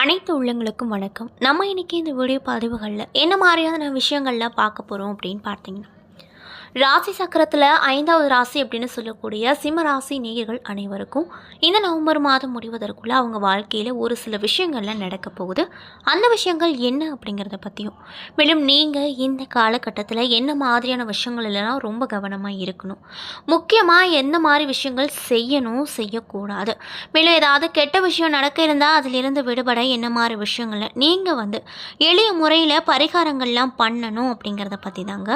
அனைத்து உள்ளங்களுக்கும் வணக்கம். நம்ம இன்னைக்கு இந்த வீடியோ பதிவுகளில் என்ன மாதிரியான விஷயங்கள்லாம் பார்க்க போகிறோம் அப்படின்னு பார்த்தீங்கன்னா ராசி சக்கரத்தில் ஐந்தாவது ராசி அப்படின்னு சொல்லக்கூடிய சிம்ம ராசி நேயர்கள் அனைவருக்கும் இந்த நவம்பர் மாதம் முடிவதற்குள்ள அவங்க வாழ்க்கையில் ஒரு சில விஷயங்கள்லாம் நடக்க போகுது. அந்த விஷயங்கள் என்ன அப்படிங்கிறத பற்றியும் மேலும் நீங்கள் இந்த காலகட்டத்தில் என்ன மாதிரியான விஷயங்கள் இல்லைனா ரொம்ப கவனமாக இருக்கணும். முக்கியமாக எந்த மாதிரி விஷயங்கள் செய்யணும் செய்யக்கூடாது. மேலும் ஏதாவது கெட்ட விஷயம் நடக்க இருந்தால் அதிலிருந்து விடுபட என்ன மாதிரி விஷயங்களை நீங்கள் வந்து எளிய முறையில் பரிகாரங்கள்லாம் பண்ணணும் அப்படிங்கிறத பற்றி தாங்க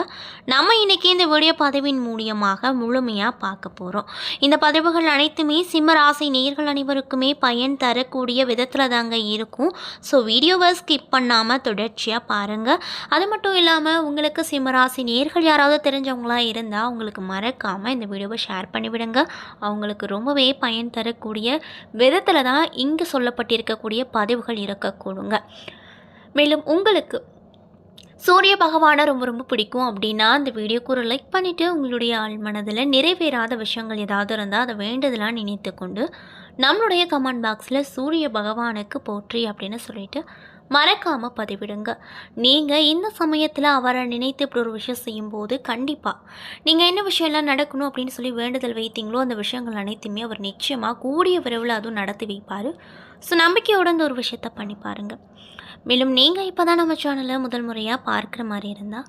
நம்ம இன்னைக்கு இந்த வீடியோ பதிவின் மூலியமாக முழுமையாக பார்க்க போகிறோம் இந்த பதிவுகள் அனைத்துமே சிம்ம ராசி நேர்கள் அனைவருக்குமே பயன் தரக்கூடிய விதத்தில் தாங்க இருக்கும். ஸோ வீடியோவை ஸ்கிப் பண்ணாமல் தொடர்ச்சியாக பாருங்கள் அது மட்டும் இல்லாமல் உங்களுக்கு சிம்மராசி நேர்கள் யாராவது தெரிஞ்சவங்களா இருந்தால் உங்களுக்கு மறக்காமல் இந்த வீடியோவை ஷேர் பண்ணிவிடுங்க. அவங்களுக்கு ரொம்பவே பயன் தரக்கூடிய விதத்தில் தான் இங்கே சொல்லப்பட்டிருக்கக்கூடிய பதிவுகள் இருக்கக்கூடுங்க. மேலும் உங்களுக்கு சூரிய பகவானை ரொம்ப ரொம்ப பிடிக்கும் அப்படின்னா அந்த வீடியோக்கு ஒரு லைக் பண்ணிவிட்டு உங்களுடைய ஆள் மனதில் நிறைவேறாத விஷயங்கள் ஏதாவது இருந்தால் அதை வேண்டதெல்லாம் நினைத்து கொண்டு நம்மளுடைய கமெண்ட் பாக்ஸில் சூரிய பகவானுக்கு போற்றி அப்படின்னு சொல்லிட்டு மறக்காமல் பதிவிடுங்க. நீங்கள் இந்த சமயத்தில் அவரை நினைத்து இப்படி ஒரு விஷயம் செய்யும்போது கண்டிப்பாக நீங்கள் என்ன விஷயம்லாம் நடக்கணும் அப்படின்னு சொல்லி வேண்டுதல் வைத்தீங்களோ அந்த விஷயங்கள் அனைத்துமே அவர் நிச்சயமாக கூடிய விரைவில் அதுவும் நடத்தி வைப்பார். ஸோ நம்பிக்கையோட இந்த ஒரு விஷயத்த பண்ணி பாருங்கள் மேலும் நீங்கள் இப்போ தான் நம்ம சேனலை முதல் முறையாக பார்க்குற மாதிரி இருந்தால்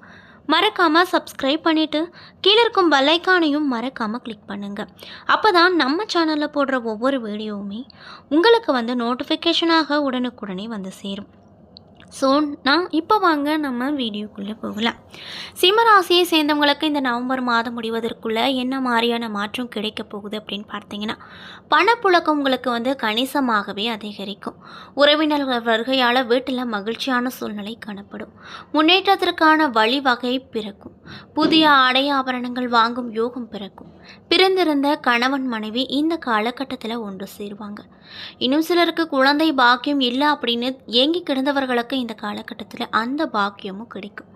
மறக்காமல் சப்ஸ்கிரைப் பண்ணிவிட்டு கீழே இருக்கும் பெல்லைக்கானையும் மறக்காமல் கிளிக் பண்ணுங்கள் அப்போ தான் நம்ம சேனலில் போடுற ஒவ்வொரு வீடியோவுமே உங்களுக்கு வந்து நோட்டிஃபிகேஷனாக உடனுக்குடனே வந்து சேரும். ஸோ நான் இப்போ வாங்க நம்ம வீடியோக்குள்ளே போகலாம். சிம்மராசியை சேர்ந்தவங்களுக்கு இந்த நவம்பர் மாதம் முடிவதற்குள்ளே என்ன மாதிரியான மாற்றம் கிடைக்க போகுது அப்படின்னு பார்த்தீங்கன்னா பணப்புழக்கம் உங்களுக்கு வந்து கணிசமாகவே அதிகரிக்கும். உறவினர்கள் வருகையால் வீட்டில் மகிழ்ச்சியான சூழ்நிலை காணப்படும். முன்னேற்றத்திற்கான வழிவகை பிறக்கும். புதிய ஆடை ஆபரணங்கள் வாங்கும் யோகம் பிறக்கும். பிறந்திருந்த கணவன் மனைவி இந்த காலகட்டத்தில் ஒன்று சேருவாங்க. இன்னும் சிலருக்கு குழந்தை பாக்கியம் இல்லை அப்படின்னு ஏங்கி கிடந்தவர்களுக்கு இந்த காலகட்டத்தில் அந்த பாக்கியமும் கிடைக்கும்.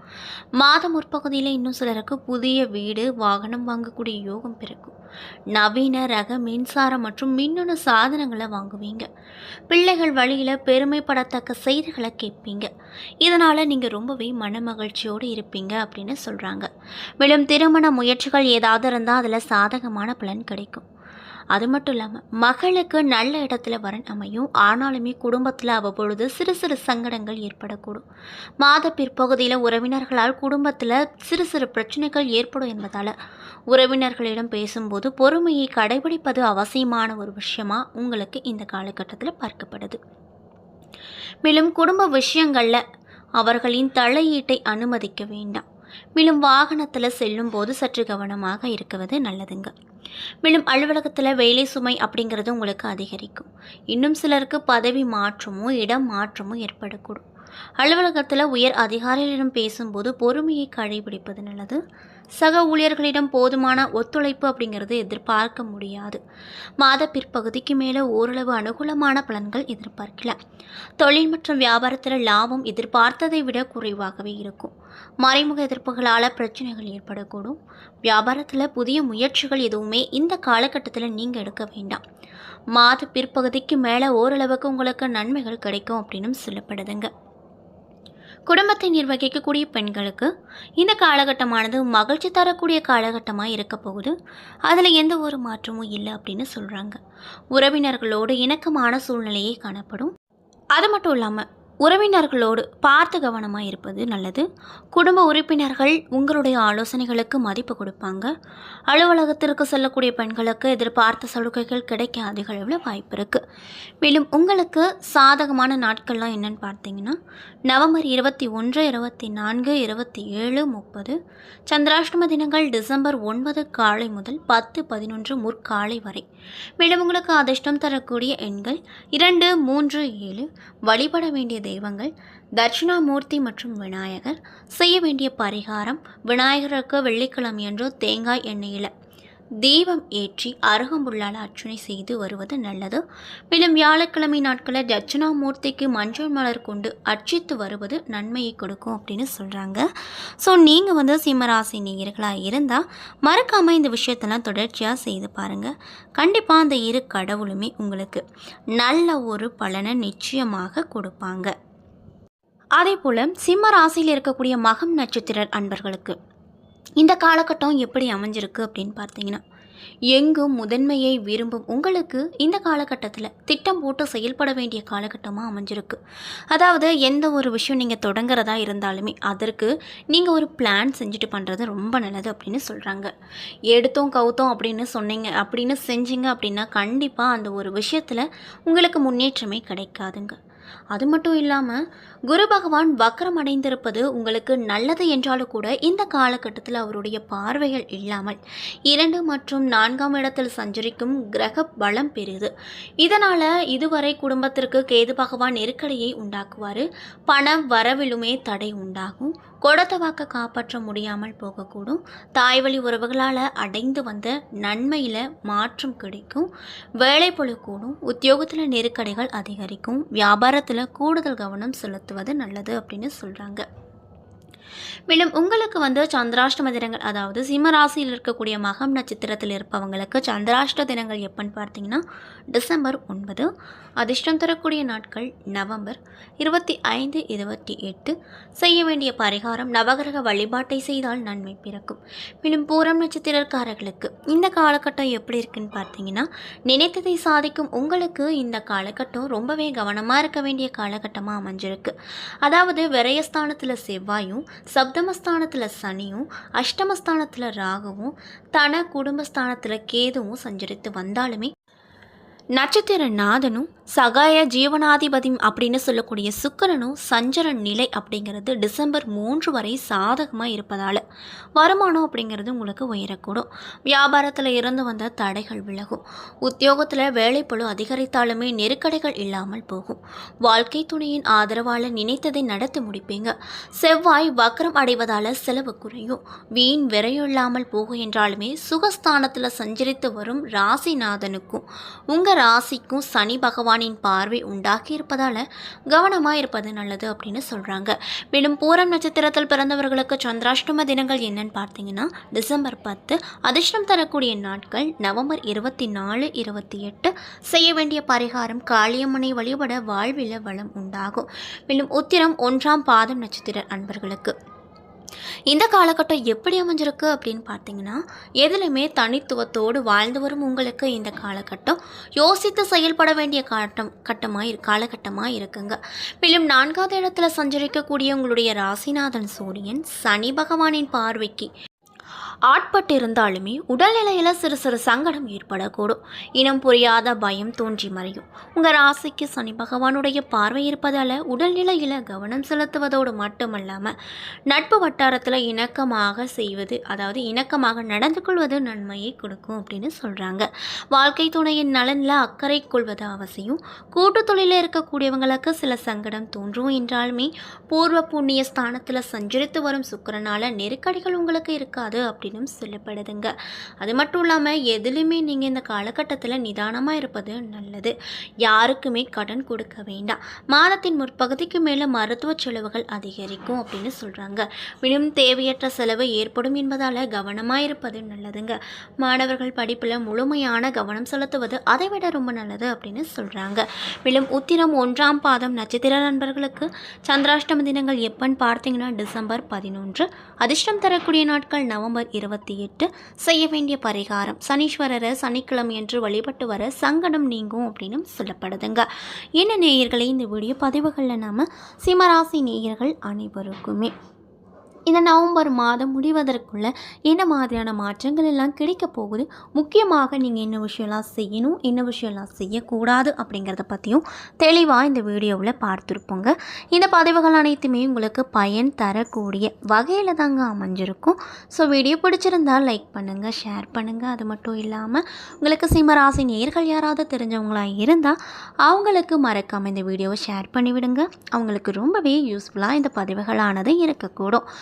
மாதம் முற்பகுதியில் இன்னும் சிலருக்கு புதிய வீடு வாகனம் வாங்கக்கூடிய யோகம் பிறக்கும். நவீன ரக மின்சாரம் மற்றும் மின்னணு சாதனங்களை வாங்குவீங்க. பிள்ளைகள் வழியில் பெருமைப்படத்தக்க செய்திகளை கேட்பீங்க. இதனால் நீங்கள் ரொம்பவே மன மகிழ்ச்சியோடு இருப்பீங்க அப்படின்னு சொல்கிறாங்க மேலும் திருமண முயற்சிகள் ஏதாவது இருந்தால் அதில் சாதகமான பலன் கிடைக்கும். அது மட்டும் இல்லாமல் மகளுக்கு நல்ல இடத்துல வரன் அமையும் ஆனாலுமே குடும்பத்தில் அவ்வப்பொழுது சிறு சிறு சங்கடங்கள் ஏற்படக்கூடும். மாத பிற்பகுதியில் உறவினர்களால் குடும்பத்தில் சிறு சிறு பிரச்சனைகள் ஏற்படும் என்பதால் உறவினர்களிடம் பேசும்போது பொறுமையை கடைபிடிப்பது அவசியமான ஒரு விஷயமா உங்களுக்கு இந்த காலகட்டத்தில் பார்க்கப்படுது. மேலும் குடும்ப விஷயங்களில் அவர்களின் தலையீட்டை அனுமதிக்க வேண்டாம். மேலும் வாகனத்தில் செல்லும்போது சற்று கவனமாக இருக்குவது நல்லதுங்க. மேலும் அலுவலகத்தில் வேலை சுமை அப்படிங்கிறது உங்களுக்கு அதிகரிக்கும். இன்னும் சிலருக்கு பதவி மாற்றமோ இடம் மாற்றமோ ஏற்படக்கூடும். அலுவலகத்தில் உயர் அதிகாரிகளிடம் பேசும்போது பொறுமையை கடைபிடிப்பது நல்லது. சக ஊழியர்களிடம் போதுமான ஒத்துழைப்பு அப்படிங்கிறது எதிர்பார்க்க முடியாது. மாத பிற்பகுதிக்கு மேலே ஓரளவு அனுகூலமான பலன்கள் எதிர்பார்க்கலாம் தொழில் மற்றும் வியாபாரத்தில் லாபம் எதிர்பார்த்ததை விட குறைவாகவே இருக்கும். மறைமுக எதிர்ப்புகளால் பிரச்சனைகள் ஏற்படக்கூடும். வியாபாரத்தில் புதிய முயற்சிகள் எதுவுமே இந்த காலகட்டத்தில் நீங்கள் எடுக்க வேண்டாம். மாத பிற்பகுதிக்கு மேலே ஓரளவுக்கு உங்களுக்கு நன்மைகள் கிடைக்கும் அப்படின்னு சொல்லப்படுதுங்க. குடும்பத்தை நிர்வகிக்கக்கூடிய பெண்களுக்கு இந்த காலகட்டமானது மகிழ்ச்சி தரக்கூடிய காலகட்டமாக இருக்க போகுது. அதில் எந்த ஒரு மாற்றமும் இல்லை அப்படின்னு சொல்கிறாங்க உறவினர்களோடு இணக்கமான சூழ்நிலையே காணப்படும். அது மட்டும் இல்லாமல் உறவினர்களோடு பார்த்து கவனமாக இருப்பது நல்லது. குடும்ப உறுப்பினர்கள் உங்களுடைய ஆலோசனைகளுக்கு மதிப்பு கொடுப்பாங்க. அலுவலகத்திற்கு செல்லக்கூடிய பெண்களுக்கு எதிர்பார்த்த சலுகைகள் கிடைக்க அதிக அளவில் வாய்ப்பு இருக்குது மேலும் உங்களுக்கு சாதகமான நாட்கள்லாம் என்னென்னு பார்த்தீங்கன்னா நவம்பர் இருபத்தி ஒன்று இருபத்தி நான்கு இருபத்தி ஏழு முப்பது சந்திராஷ்டம தினங்கள் டிசம்பர் ஒன்பது காலை முதல் பத்து பதினொன்று முற்காலை வரை. மேலும் உங்களுக்கு அதிர்ஷ்டம் தரக்கூடிய எண்கள் இரண்டு மூன்று ஏழு வழிபட வேண்டிய தெய்வங்கள் தட்சிணாமூர்த்தி மற்றும் விநாயகர். செய்ய வேண்டிய பரிகாரம் விநாயகருக்கு வெள்ளிக்கிழமையன்று தேங்காய் எண்ணெயில். தீபம் ஏற்றி அருகம்புல்லால் அர்ச்சனை செய்து வருவது நல்லது. மேலும் வியாழக்கிழமை நாட்களில் தட்சிணாமூர்த்திக்கு மஞ்சள் மலர் கொண்டு அர்ச்சித்து வருவது நன்மையை கொடுக்கும் அப்படின்னு சொல்கிறாங்க ஸோ நீங்கள் வந்து சிம்மராசி நேயர்களாக இருந்தால் மறக்காமல் இந்த விஷயத்தெல்லாம் தொடர்ச்சியாக செய்து பாருங்கள் கண்டிப்பாக அந்த இரு கடவுளுமே உங்களுக்கு நல்ல ஒரு பலனை நிச்சயமாக கொடுப்பாங்க. அதே போல் சிம்ம ராசியில் இருக்கக்கூடிய மகம் நட்சத்திர அன்பர்களுக்கு இந்த காலகட்டம் எப்படி அமைஞ்சிருக்கு அப்படின்னு பார்த்தீங்கன்னா எங்கும் முதன்மையை விரும்பும் உங்களுக்கு இந்த காலகட்டத்தில் திட்டம் போட்டு செயல்பட வேண்டிய காலகட்டமாக அமைஞ்சிருக்கு. அதாவது எந்த ஒரு விஷயம் நீங்கள் தொடங்குறதா இருந்தாலுமே அதற்கு நீங்கள் ஒரு பிளான் செஞ்சுட்டு பண்ணுறது ரொம்ப நல்லது அப்படின்னு சொல்கிறாங்க எடுத்தோம் கவுத்தோம் அப்படின்னு சொன்னீங்க அப்படின்னு செஞ்சீங்க அப்படின்னா கண்டிப்பாக அந்த ஒரு விஷயத்தில் உங்களுக்கு முன்னேற்றமே கிடைக்காதுங்க. அது மட்டும் இல்லாமல் குரு பகவான் வக்ரம் அடைந்திருப்பது உங்களுக்கு நல்லது என்றாலும் கூட இந்த காலகட்டத்தில் அவருடைய பார்வைகள் இல்லாமல் இரண்டு மற்றும் நான்காம் இடத்தில் சஞ்சரிக்கும் கிரக பலம் பெறுது இதனால் இதுவரை குடும்பத்திற்கு கேது பகவான் நெருக்கடியை உண்டாக்குவார் பண வரவிலுமே தடை உண்டாகும். கொடுத்த வாக்க காப்பாற்ற முடியாமல் போகக்கூடும். தாய்வழி உறவுகளால் அடைந்து வந்த நன்மையில் மாற்றம் கிடைக்கும். வேலைப்பளு கூடும். உத்தியோகத்தில் நெருக்கடிகள் அதிகரிக்கும். வியாபாரத்தில் கூடுதல் கவனம் செலுத்துவது நல்லது அப்படின்னு சொல்கிறாங்க மேலும் உங்களுக்கு வந்து சந்திராஷ்டம தினங்கள் அதாவது சிம்மராசியில் இருக்கக்கூடிய மகம் நட்சத்திரத்தில் இருப்பவங்களுக்கு சந்திராஷ்ட தினங்கள் எப்போன்னு பார்த்தீங்கன்னா டிசம்பர் ஒன்பது அதிர்ஷ்டம் தரக்கூடிய நாட்கள் நவம்பர் இருபத்தி ஐந்து இருபத்தி எட்டு செய்ய வேண்டிய பரிகாரம் நவகிரக வழிபாட்டை செய்தால் நன்மை பிறக்கும். மேலும் பூரம் நட்சத்திரக்காரர்களுக்கு இந்த காலகட்டம் எப்படி இருக்குன்னு பார்த்தீங்கன்னா நினைத்ததை சாதிக்கும் உங்களுக்கு இந்த காலகட்டம் ரொம்பவே கவனமாக இருக்க வேண்டிய காலகட்டமாக அமைஞ்சிருக்கு. அதாவது விரயஸ்தானத்தில் செவ்வாயும் சப்தமஸ்தானத்தில் சனியும் அஷ்டமஸ்தானத்தில் ராகுவும் தன குடும்பஸ்தானத்தில் கேதுவும் சஞ்சரித்து வந்தாலுமே நட்சத்திர நாதனும் சகாய ஜீவனாதிபதி அப்படின்னு சொல்லக்கூடிய சுக்கரனும் சஞ்சரன் நிலை அப்படிங்கிறது டிசம்பர் மூன்று வரை சாதகமாக இருப்பதால் வருமானம் அப்படிங்கிறது உங்களுக்கு உயரக்கூடும். வியாபாரத்தில் இருந்து வந்த தடைகள் விலகும். உத்தியோகத்தில் வேலைப்பளு அதிகரித்தாலுமே நெருக்கடைகள் இல்லாமல் போகும். வாழ்க்கை துணையின் ஆதரவால் நினைத்ததை நடத்தி முடிப்பீங்க. செவ்வாய் வக்ரம் அடைவதால் செலவு குறையும். வீண் விரையில்லாமல் போகும் என்றாலுமே சுகஸ்தானத்தில் சஞ்சரித்து வரும் ராசிநாதனுக்கும் உங்கள் ராசிக்கும் சனி பகவான் பகவானின் பார்வை உண்டாக்கி இருப்பதால் கவனமாக இருப்பது நல்லது அப்படின்னு சொல்கிறாங்க மேலும் பூரம் நட்சத்திரத்தில் பிறந்தவர்களுக்கு சந்திராஷ்டம தினங்கள் என்னன்னு பார்த்தீங்கன்னா டிசம்பர் பத்து அதிர்ஷ்டம் தரக்கூடிய நாட்கள் நவம்பர் இருபத்தி நாலு இருபத்தி எட்டு செய்ய வேண்டிய பரிகாரம் காளியம்மனை வழிபட வாழ்வில் வளம் உண்டாகும். மேலும் உத்திரம் ஒன்றாம் பாதம் நட்சத்திர அன்பர்களுக்கு. இந்த காலகட்டம் எப்படி அமைஞ்சிருக்கு அப்படின்னு பார்த்தீங்கன்னா எதுலையுமே தனித்துவத்தோடு வாழ்ந்து வரும் உங்களுக்கு இந்த காலகட்டம் யோசித்து செயல்பட வேண்டிய காட்டம் கட்டமாக இரு காலகட்டமாக இருக்குங்க. மேலும் நான்காவது இடத்துல சஞ்சரிக்கக்கூடிய உங்களுடைய ராசிநாதன் சூரியன் சனி பகவானின் பார்வைக்கு ஆட்பட்டு இருந்தாலுமே உடல்நிலையில் சிறு சிறு சங்கடம் ஏற்படக்கூடும். இனம் புரியாத பயம் தோன்றி மறையும். உங்கள் ராசிக்கு சனி பகவானுடைய பார்வை இருப்பதால் உடல்நிலையில் கவனம் செலுத்துவதோடு மட்டுமல்லாமல் நட்பு வட்டாரத்தில் இணக்கமாக செய்வது அதாவது இணக்கமாக நடந்து கொள்வது நன்மையை கொடுக்கும் அப்படின்னு சொல்கிறாங்க வாழ்க்கை துணையின் நலனில் அக்கறை கொள்வது அவசியம். கூட்டு தொழிலில் இருக்கக்கூடியவங்களுக்கு சில சங்கடம் தோன்றும் என்றாலுமே பூர்வ புண்ணிய ஸ்தானத்தில் சஞ்சரித்து வரும் சுக்கரனால் நெருக்கடிகள் உங்களுக்கு இருக்காது அப்படின்னு சொல்லப்படுதுங்க. அது மட்டும் இல்லாமல் எதுலேயுமே நீங்கள் இந்த காலகட்டத்தில் நிதானமாக இருப்பது நல்லது. யாருக்குமே கடன் கொடுக்க வேண்டாம். மாதத்தின் முற்பகுதிக்கு மேலே மருத்துவ செலவுகள் அதிகரிக்கும் அப்படின்னு சொல்கிறாங்க மேலும் தேவையற்ற செலவு ஏற்படும் என்பதால் கவனமாக இருப்பது நல்லதுங்க. மாணவர்கள் படிப்பில் முழுமையான கவனம் செலுத்துவது அதை விட ரொம்ப நல்லது அப்படின்னு சொல்கிறாங்க மேலும் உத்திரம் ஒன்றாம் பாதம் நட்சத்திர நண்பர்களுக்கு சந்திராஷ்டம தினங்கள் எப்பன்னு பார்த்தீங்கன்னா டிசம்பர் பதினொன்று. அதிர்ஷ்டம் தரக்கூடிய நாட்கள் நவம்பர் இருபத்தி எட்டு செய்ய வேண்டிய பரிகாரம். சனீஸ்வரரை சனிக்கிழமையன்று வழிபட்டு வர சங்கடம் நீங்கும் அப்படின்னு சொல்லப்படுதுங்க. என்ன நேயர்களே இந்த வீடியோ பதிவுகளில் நாம் சிம்மராசி நேயர்கள் அனைவருக்குமே இந்த நவம்பர் மாதம் முடிவதற்குள்ள என்ன மாதிரியான மாற்றங்கள் எல்லாம் கிடைக்க போகுது? முக்கியமாக நீங்கள் என்ன விஷயம்லாம் செய்யணும் என்ன விஷயம்லாம் செய்யக்கூடாது அப்படிங்கிறத பற்றியும் தெளிவாக இந்த வீடியோவில் பார்த்துருப்போங்க. இந்த பதிவுகள் அனைத்துமே உங்களுக்கு பயன் தரக்கூடிய வகையில் தாங்க அமைஞ்சிருக்கும். ஸோ வீடியோ பிடிச்சிருந்தால் லைக் பண்ணுங்கள் ஷேர் பண்ணுங்கள் அது மட்டும் இல்லாமல் உங்களுக்கு சிம்மராசி நேர்கள் யாராவது தெரிஞ்சவங்களாக இருந்தால் அவங்களுக்கு மறக்காமல் இந்த வீடியோவை ஷேர் பண்ணிவிடுங்க. அவங்களுக்கு ரொம்பவே யூஸ்ஃபுல்லாக இந்த பதிவுகளானது இருக்கக்கூடும்.